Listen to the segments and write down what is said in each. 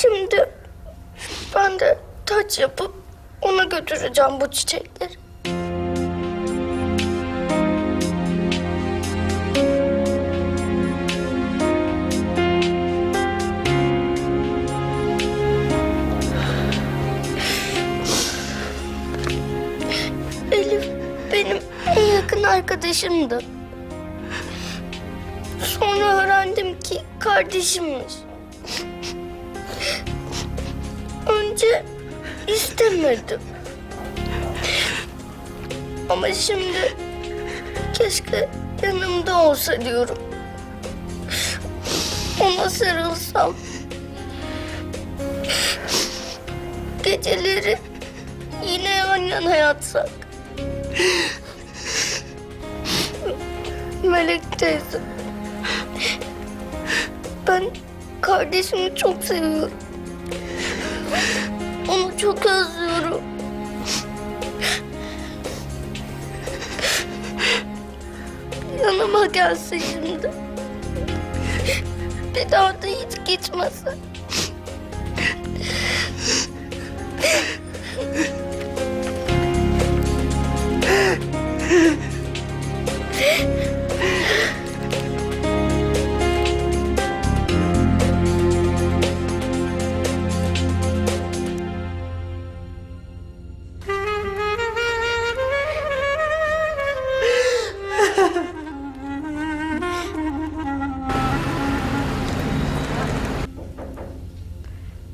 Şimdi ben de taç yapıp ona götüreceğim bu çiçekleri. Elif benim en yakın arkadaşımdı. Sonra öğrendim ki kardeşimmiş. İstemedim. Ama şimdi keşke yanımda olsa diyorum. Ona sarılsam. Geceleri yine yan yana yatsak. Melek teyze. Ben kardeşimi çok seviyorum. Çok özlüyorum. Yanıma gelse şimdi. Bir daha da hiç gitmesin.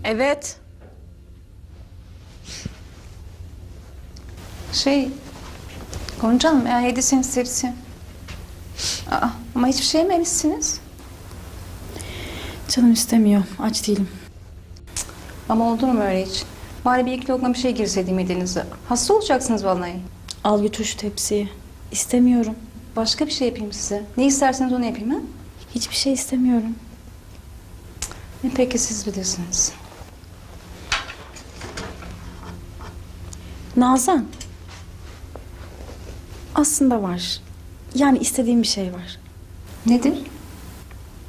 Evet. Şey, Gonca Hanım eğer yediyseniz tepsi. Aa, ama hiçbir şey yememişsiniz. Canım istemiyor. Aç değilim. Ama olur mu öyle hiç? Bari bir iki lokma bir şey girseydi midenize. Hasta olacaksınız vallahi. Al götür şu tepsiyi. İstemiyorum. Başka bir şey yapayım size. Ne isterseniz onu yapayım ha? Hiçbir şey istemiyorum. E, peki siz bilirsiniz. Nazan. Aslında var. Yani istediğim bir şey var. Nedir?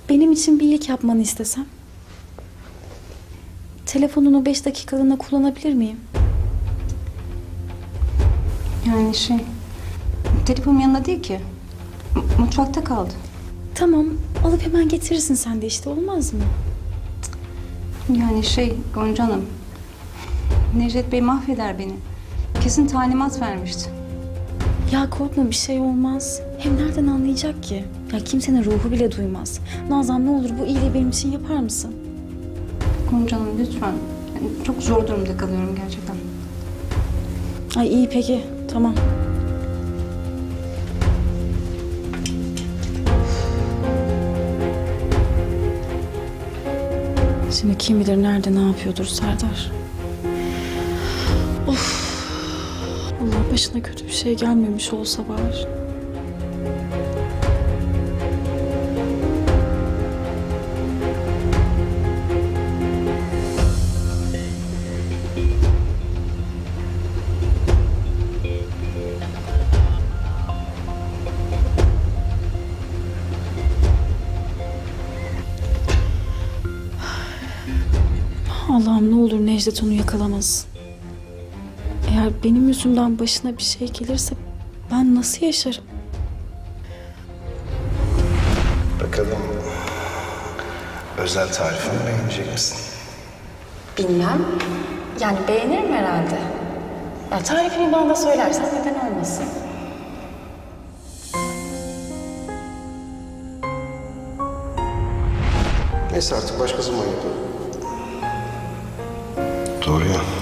Benim için bir iyilik yapmanı istesem. Telefonunu beş dakikalığına kullanabilir miyim? Yani şey... Telefonum yanında değil ki. M- mutfakta kaldı. Tamam. Alıp hemen getirirsin sen de işte olmaz mı? Yani şey Gonca Hanım... Necdet Bey mahveder beni. Kesin talimat vermişti. Ya korkma bir şey olmaz. Hem nereden anlayacak ki? Ya kimsenin ruhu bile duymaz. Nazan ne olur bu iyiliği benim için yapar mısın? Gonca Hanım lütfen. Yani çok zor durumda kalıyorum gerçekten. Ay iyi peki. Tamam. Şimdi kim bilir nerede ne yapıyordur Serdar. Başına kötü bir şey gelmemiş olsa var. Allah'ım ne olur Necdet onu yakalamasın. Eğer benim yüzümden başına bir şey gelirse ben nasıl yaşarım? Bakalım özel tarifimi beğenecek misin? Bilmem. Yani beğenirim herhalde. Ya tarifini bana da söylersen neden olmasın? Neyse artık başka zaman yapalım. Doğru ya.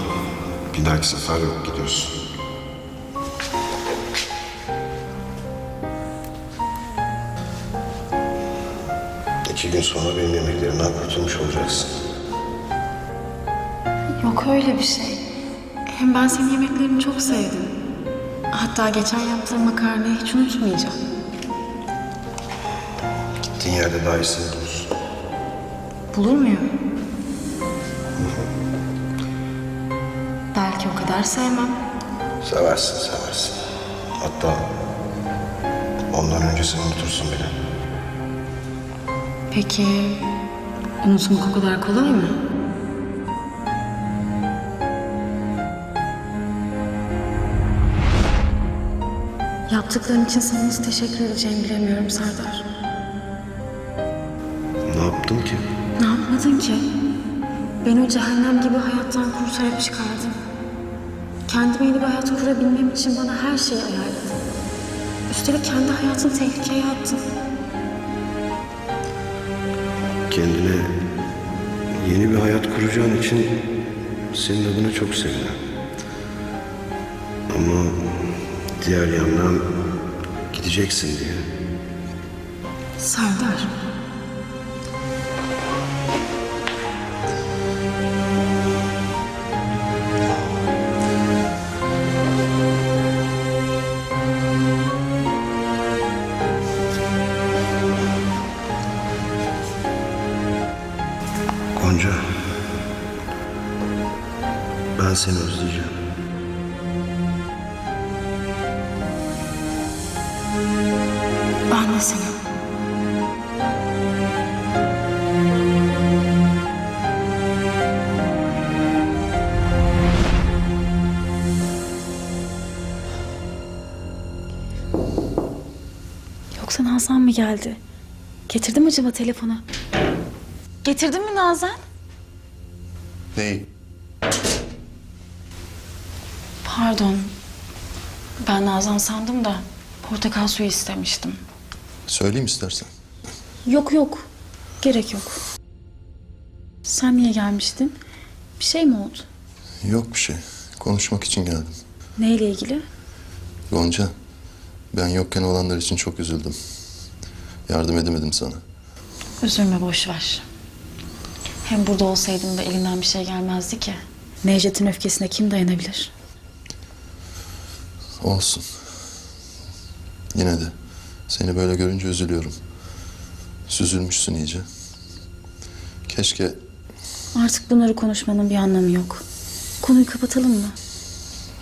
Bir dahaki sefer yok gidiyorsun. İki gün sonra benim yemeklerimden kurtulmuş olacaksın. Yok öyle bir şey. Hem ben senin yemeklerini çok sevdim. Hatta geçen yaptığım makarnayı hiç unutmayacağım. Gittiğin yerde daha iyisini bulursun. Bulur muyum? Belki o kadar sevmem. Seversin, seversin. Hatta ondan öncesini unutursun bile. Peki unutmak o kadar kolay mı? Yaptıkların için sana nasıl teşekkür edeceğimi bilemiyorum Serdar. Ne yaptın ki? Ne yapmadın ki? Beni o cehennem gibi hayattan kurtarıp çıkardın. Kendime yeni bir hayat kurabilmem için bana her şeyi ayarladın. Üstelik kendi hayatını tehlikeye attın. Kendine yeni bir hayat kuracağın için senin adına çok sevindim. Ama diğer yandan gideceksin diye. Serdar. Seni özleyeceğim. Ben de seni. Yoksa Nazan mı geldi? Getirdi mi acaba telefonu? Getirdin mi Nazan? Neyi? Pardon. Ben Nazan sandım da portakal suyu istemiştim. Söyleyeyim istersen. Yok yok. Gerek yok. Sen niye gelmiştin? Bir şey mi oldu? Yok bir şey. Konuşmak için geldim. Neyle ilgili? Gonca, ben yokken olanlar için çok üzüldüm. Yardım edemedim sana. Üzülme boş ver. Hem burada olsaydım da elinden bir şey gelmezdi ki. Necdet'in öfkesine kim dayanabilir? Olsun. Yine de seni böyle görünce üzülüyorum. Süzülmüşsün iyice. Keşke Artık bunları konuşmanın bir anlamı yok. Konuyu kapatalım mı?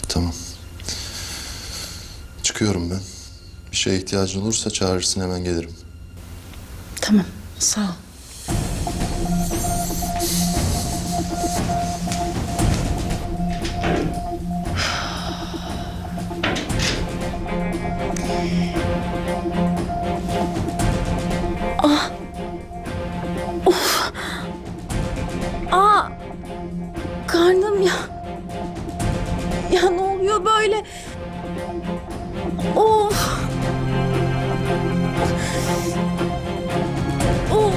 Tamam. Çıkıyorum ben. Bir şeye ihtiyacın olursa çağırırsın hemen gelirim. Tamam. Sağ ol. Ah. Of. Aa. Karnım ya. Ya ne oluyor böyle? Of. Of.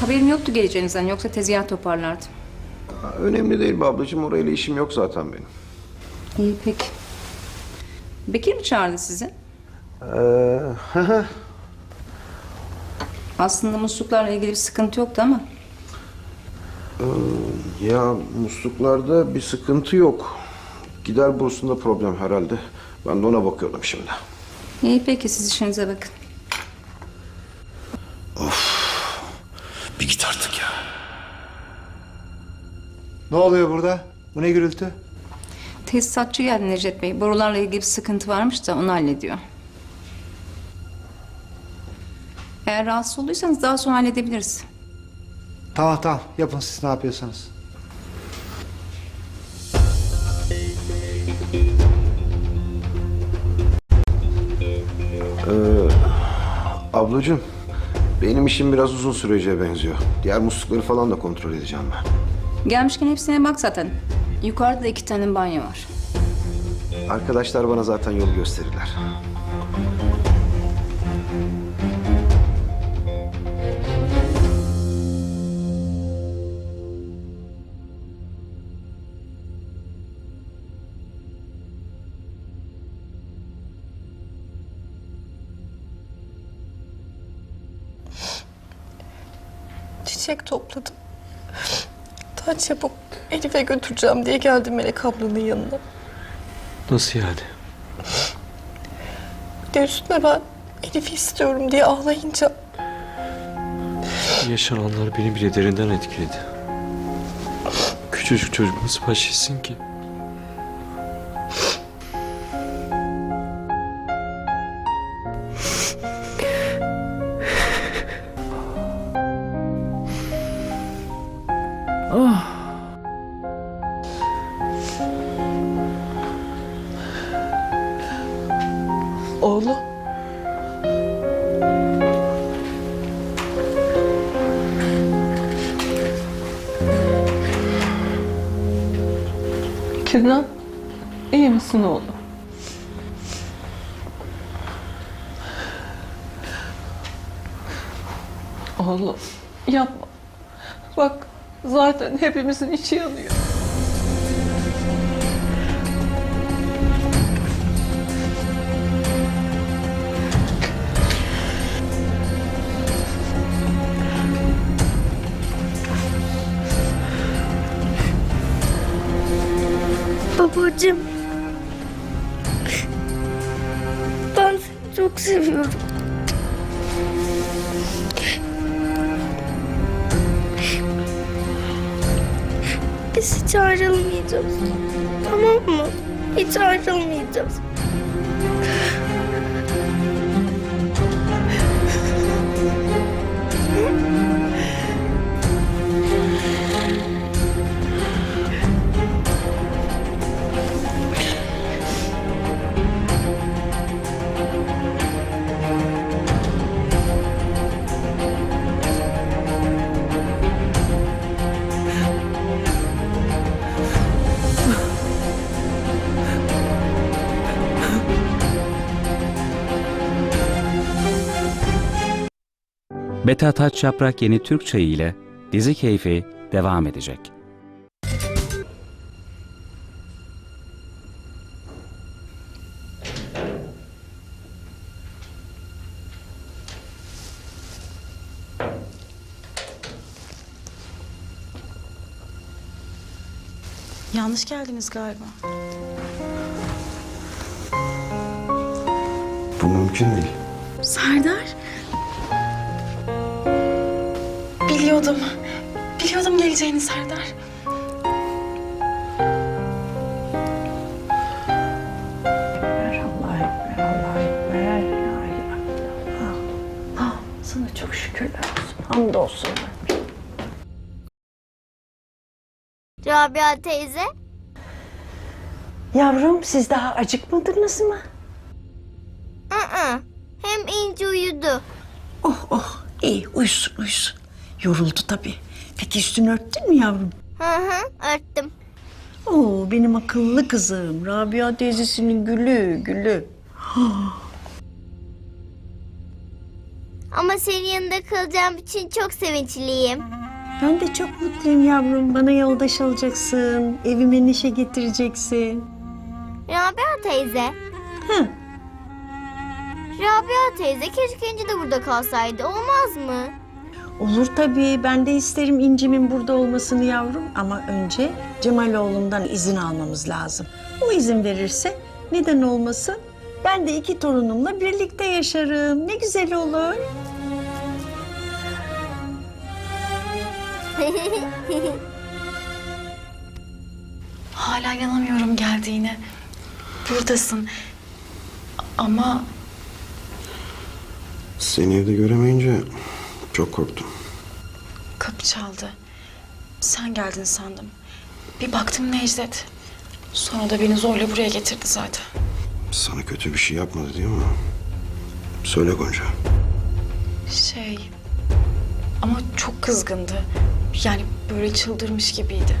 Haberim yoktu geleceğinizden yoksa tezgah toparlardım. Önemli değil be ablacığım. Orayla işim yok zaten benim. İyi peki. Bekir mi çağırdı sizi? Ee, Aslında musluklarla ilgili bir sıkıntı yoktu ama ya musluklarda bir sıkıntı yok. Gider borusunda problem herhalde. Ben de ona bakıyordum şimdi. iyi peki siz işinize bakın. Bir git artık. Ne oluyor burada? Bu ne gürültü? Tesisatçı geldi Necdet Bey. Borularla ilgili bir sıkıntı varmış da onu hallediyor. Eğer rahatsız olduysanız daha sonra halledebiliriz. Tamam tamam yapın siz ne yapıyorsanız. Ablacığım, benim işim biraz uzun süreceğe benziyor. Diğer muslukları falan da kontrol edeceğim ben. Gelmişken hepsine bak zaten. Yukarıda da iki tane banyo var. Arkadaşlar bana zaten yol gösterirler. Çiçek topladım. Taç yapıp Elif'e götüreceğim diye geldim Melek ablanın yanına. Nasıl yani? Bir de üstüne ben Elif'i istiyorum diye ağlayınca Yaşananlar beni bile derinden etkiledi. Küçücük nasıl baş ki? Kenan, iyi misin oğlum? Oğlum, yapma. Bak, zaten hepimizin içi yanıyor. Babacığım. Ben seni çok seviyorum. Biz hiç ayrılmayacağız. Tamam mı? Hiç ayrılmayacağız. Beta Taç Yaprak Yeni Türk Çayı ile dizi keyfi devam edecek. Yanlış geldiniz galiba. Bu mümkün değil. Serdar. Biliyordum. Biliyordum geleceğini Serdar. Rabia teyze. Yavrum siz daha acıkmadınız mı? Aa, hem İnci uyudu. Oh oh iyi uyusun uyusun. Yoruldu tabii. Peki üstünü örttün mü yavrum? Hı hı, örttüm. Oo benim akıllı kızım. Rabia teyzesinin gülü gülü. Ama senin yanında kalacağım için çok sevinçliyim. Ben de çok mutluyum yavrum. Bana yoldaş olacaksın. Evime neşe getireceksin. Rabia teyze. Hı. Rabia teyze keşke İnci de burada kalsaydı. Olmaz mı? Olur tabii. Ben de isterim İnci'min burada olmasını yavrum. Ama önce Cemal oğlumdan izin almamız lazım. O izin verirse neden olmasın? Ben de iki torunumla birlikte yaşarım. Ne güzel olur. Hala inanamıyorum geldiğine. Buradasın. Ama Seni evde göremeyince çok korktum. kapı çaldı. Sen geldin sandım. Bir baktım Necdet. Sonra da beni zorla buraya getirdi zaten. Sana kötü bir şey yapmadı değil mi? Söyle Gonca. Şey... Ama çok kızgındı. Yani böyle çıldırmış gibiydi.